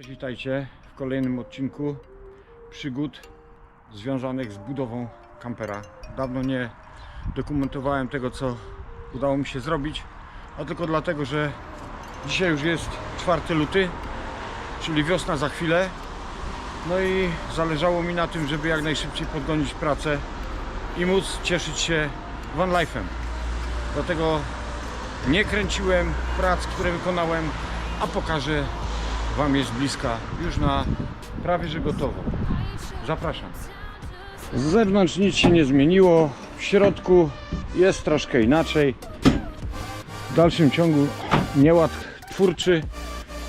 Cześć, witajcie w kolejnym odcinku przygód związanych z budową kampera. Dawno nie dokumentowałem tego, co udało mi się zrobić, a tylko dlatego, że dzisiaj już jest 4 luty, czyli wiosna za chwilę. No i zależało mi na tym, żeby jak najszybciej podgonić pracę i móc cieszyć się van life'em. Dlatego nie kręciłem prac, które wykonałem, a pokażę Wam jest bliska, już na prawie że gotowo. Zapraszam. Z zewnątrz nic się nie zmieniło, w środku jest troszkę inaczej. W dalszym ciągu nieład twórczy,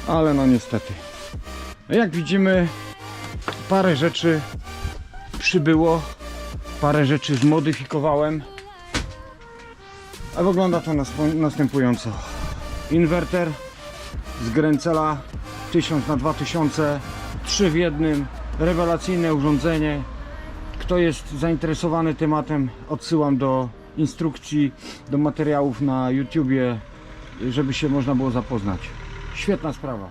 ale no niestety. Jak widzimy, parę rzeczy przybyło, parę rzeczy zmodyfikowałem. A wygląda to następująco. Inwerter z Grencela 1000 na 2000 3 w jednym rewelacyjne urządzenie. Kto jest zainteresowany tematem odsyłam do instrukcji do materiałów na YouTubie żeby się można było zapoznać. Świetna sprawa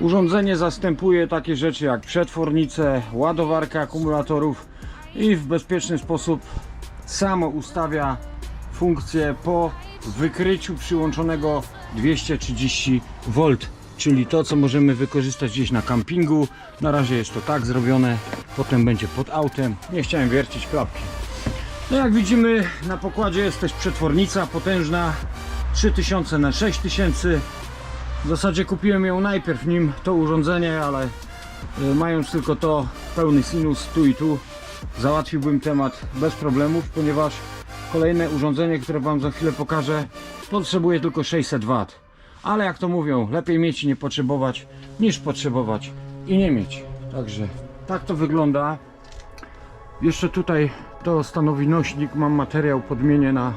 urządzenie zastępuje takie rzeczy jak przetwornice ładowarka akumulatorów i w bezpieczny sposób samo ustawia funkcję po wykryciu przyłączonego 230 V, czyli to co możemy wykorzystać gdzieś na kampingu. Na razie jest to tak zrobione, potem będzie pod autem. Nie chciałem wiercić klapki. No jak widzimy na pokładzie jest też przetwornica potężna 3000 na 6000 w zasadzie kupiłem ją najpierw nim to urządzenie, ale y, mając tylko to pełny sinus tu i tu załatwiłbym temat bez problemów, ponieważ kolejne urządzenie, które Wam za chwilę pokażę potrzebuje tylko 600 W. Ale jak to mówią, lepiej mieć i nie potrzebować niż potrzebować i nie mieć. Także tak to wygląda. Jeszcze tutaj to stanowi nośnik, mam materiał podmienię na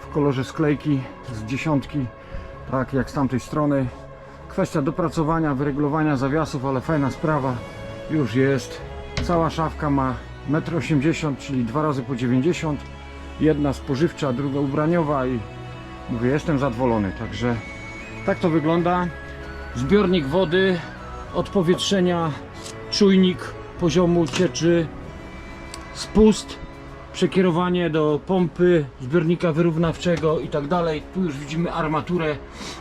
w kolorze sklejki z dziesiątki tak jak z tamtej strony. Kwestia dopracowania, wyregulowania zawiasów, ale fajna sprawa już jest. Cała szafka ma 1,80 m, czyli dwa razy po 90 Jedna spożywcza, druga ubraniowa i mówię, jestem zadowolony. Także tak to wygląda. Zbiornik wody, odpowietrzenia, czujnik poziomu cieczy, spust, przekierowanie do pompy, zbiornika wyrównawczego i tak dalej. Tu już widzimy armaturę,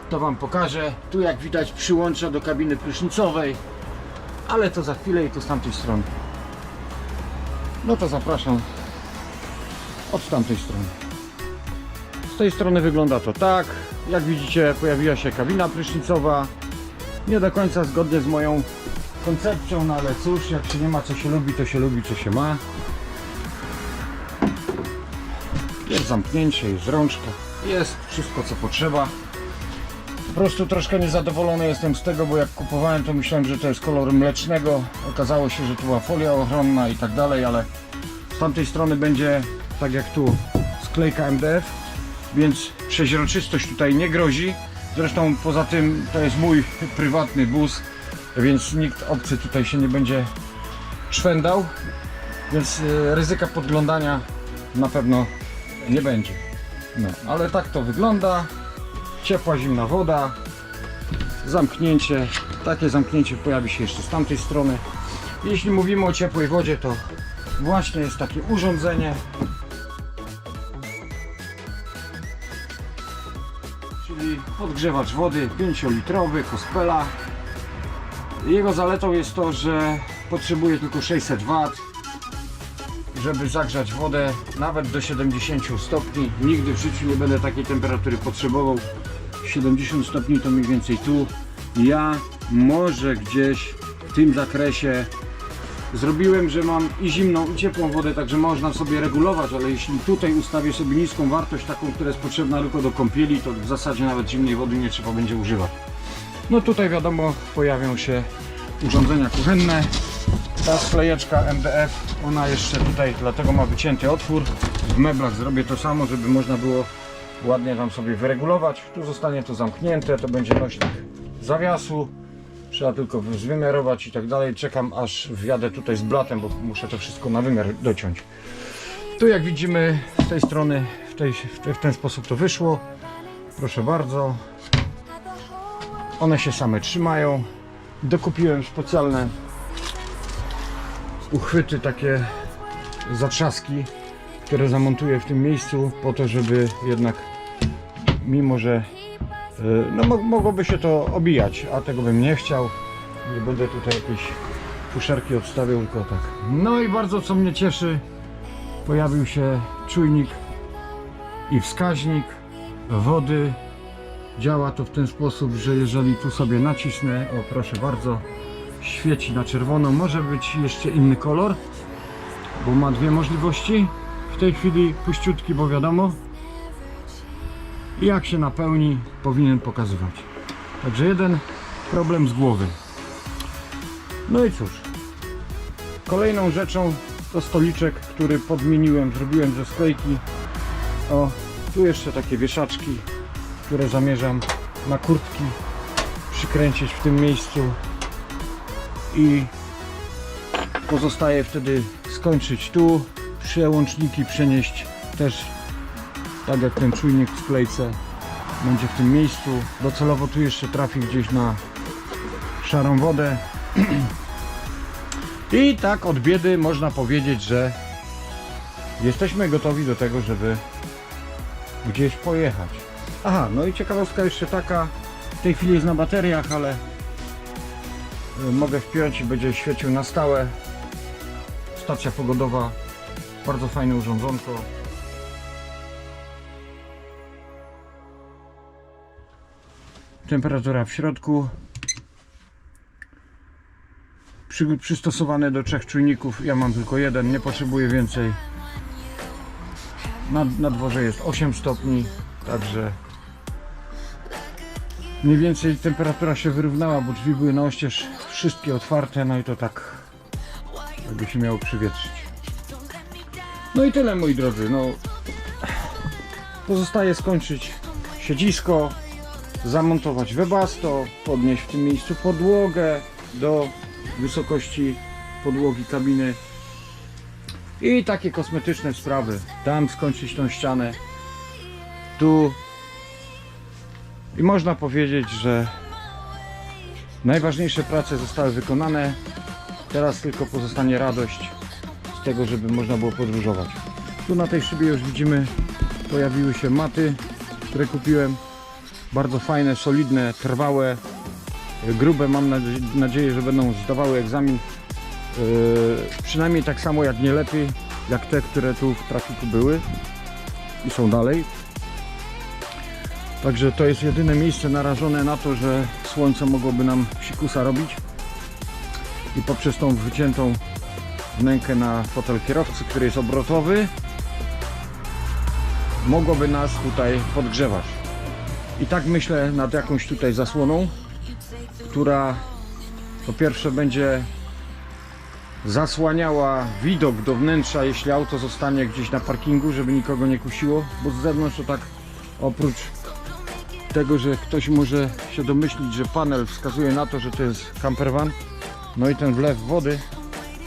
to Wam pokażę. Tu jak widać przyłącza do kabiny prysznicowej, ale to za chwilę i to z tamtej strony. No to zapraszam od tamtej strony. Z tej strony wygląda to tak. Jak widzicie pojawiła się kabina prysznicowa. Nie do końca zgodnie z moją koncepcją, no ale cóż, jak się nie ma co się lubi, to się lubi co się ma. Jest zamknięcie, jest rączka, jest wszystko co potrzeba. Po prostu troszkę niezadowolony jestem z tego, bo jak kupowałem to myślałem, że to jest kolor mlecznego. Okazało się, że tu była folia ochronna i tak dalej, ale z tamtej strony będzie tak jak tu sklejka MDF, więc przeźroczystość tutaj nie grozi. Zresztą poza tym to jest mój prywatny bus, więc nikt obcy tutaj się nie będzie szwendał, więc e, ryzyka podglądania na pewno nie będzie. No, ale tak to wygląda. Ciepła, zimna woda. Zamknięcie. Takie zamknięcie pojawi się jeszcze z tamtej strony. Jeśli mówimy o ciepłej wodzie, to właśnie jest takie urządzenie. Czyli podgrzewacz wody 5-litrowy, Kospela. Jego zaletą jest to, że potrzebuje tylko 600 W żeby zagrzać wodę nawet do 70 stopni. Nigdy w życiu nie będę takiej temperatury potrzebował. 70 stopni to mniej więcej tu. Ja może gdzieś w tym zakresie zrobiłem, że mam i zimną i ciepłą wodę, także można sobie regulować, ale jeśli tutaj ustawię sobie niską wartość, taką, która jest potrzebna tylko do kąpieli, to w zasadzie nawet zimnej wody nie trzeba będzie używać. No tutaj wiadomo pojawią się urządzenia kuchenne. Ta sklejeczka MDF, ona jeszcze tutaj, dlatego ma wycięty otwór. W meblach zrobię to samo, żeby można było ładnie tam sobie wyregulować. Tu zostanie to zamknięte, to będzie nośnik zawiasu. Trzeba tylko zwymiarować i tak dalej. Czekam aż wjadę tutaj z blatem, bo muszę to wszystko na wymiar dociąć. Tu jak widzimy z tej strony w, tej, w, te- w ten sposób to wyszło. Proszę bardzo. One się same trzymają. Dokupiłem specjalne uchwyty, takie zatrzaski, które zamontuję w tym miejscu po to, żeby jednak mimo, że y, no, mo- mogłoby się to obijać, a tego bym nie chciał. Nie będę tutaj jakieś fuszerki odstawiał, tylko tak. No i bardzo co mnie cieszy, pojawił się czujnik i wskaźnik wody. Działa to w ten sposób, że jeżeli tu sobie nacisnę, o proszę bardzo, świeci na czerwono. Może być jeszcze inny kolor, bo ma dwie możliwości. W tej chwili puściutki, bo wiadomo. I jak się napełni, powinien pokazywać. Także jeden problem z głowy. No i cóż. Kolejną rzeczą to stoliczek, który podmieniłem, zrobiłem ze sklejki. O, tu jeszcze takie wieszaczki, które zamierzam na kurtki przykręcić w tym miejscu i pozostaje wtedy skończyć tu, przełączniki przenieść też tak jak ten czujnik w sklejce będzie w tym miejscu. Docelowo tu jeszcze trafi gdzieś na szarą wodę. I tak od biedy można powiedzieć, że jesteśmy gotowi do tego, żeby gdzieś pojechać. Aha, no i ciekawostka jeszcze taka, w tej chwili jest na bateriach, ale y, mogę wpiąć i będzie świecił na stałe. Stacja pogodowa, bardzo fajne urządzonko. Temperatura w środku. Przy, przystosowane do trzech czujników. Ja mam tylko jeden, nie potrzebuję więcej. Na, na dworze jest 8 stopni, także mniej więcej temperatura się wyrównała, bo drzwi były na oścież wszystkie otwarte, no i to tak jakby się miało przywietrzyć. No i tyle moi drodzy, no pozostaje skończyć siedzisko, zamontować webasto, podnieść w tym miejscu podłogę do wysokości podłogi kabiny i takie kosmetyczne sprawy. Tam skończyć tą ścianę, tu i można powiedzieć, że najważniejsze prace zostały wykonane. Teraz tylko pozostanie radość z tego, żeby można było podróżować. Tu na tej szybie już widzimy pojawiły się maty, które kupiłem. Bardzo fajne, solidne, trwałe, y, grube. Mam nadzie- nadzieję, że będą zdawały egzamin. Yy, przynajmniej tak samo, jak nie lepiej, jak te, które tu w trafiku były i są dalej. Także to jest jedyne miejsce narażone na to, że słońce mogłoby nam psikusa robić. I poprzez tą wyciętą wnękę na fotel kierowcy, który jest obrotowy, mogłoby nas tutaj podgrzewać. I tak myślę nad jakąś tutaj zasłoną, która po pierwsze będzie zasłaniała widok do wnętrza, jeśli auto zostanie gdzieś na parkingu, żeby nikogo nie kusiło, bo z zewnątrz to tak oprócz tego, że ktoś może się domyślić, że panel wskazuje na to, że to jest campervan, no i ten wlew wody,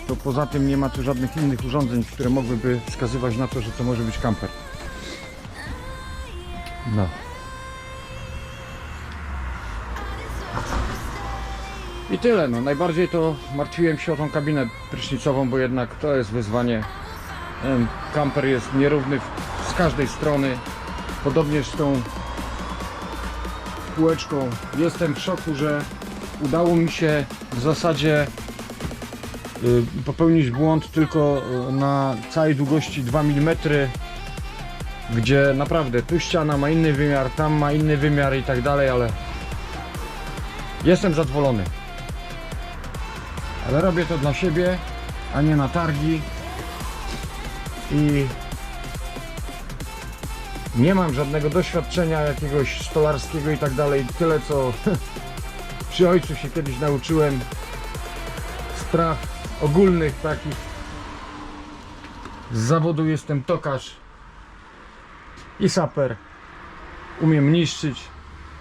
to poza tym nie ma tu żadnych innych urządzeń, które mogłyby wskazywać na to, że to może być camper. No. I tyle, no najbardziej to martwiłem się o tą kabinę prysznicową, bo jednak to jest wyzwanie. Kamper jest nierówny z każdej strony. Podobnie z tą półeczką. Jestem w szoku, że udało mi się w zasadzie y, popełnić błąd tylko y, na całej długości 2 mm gdzie naprawdę tu ściana ma inny wymiar, tam ma inny wymiar i tak dalej, ale jestem zadowolony. Ale robię to dla siebie, a nie na targi i nie mam żadnego doświadczenia jakiegoś stolarskiego i tak dalej. Tyle co przy ojcu się kiedyś nauczyłem spraw ogólnych takich. Z zawodu jestem tokarz i saper. Umiem niszczyć,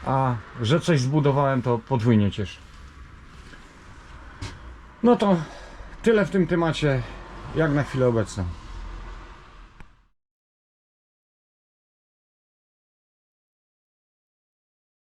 a że coś zbudowałem to podwójnie cieszę. No to tyle w tym temacie, jak na chwilę obecną.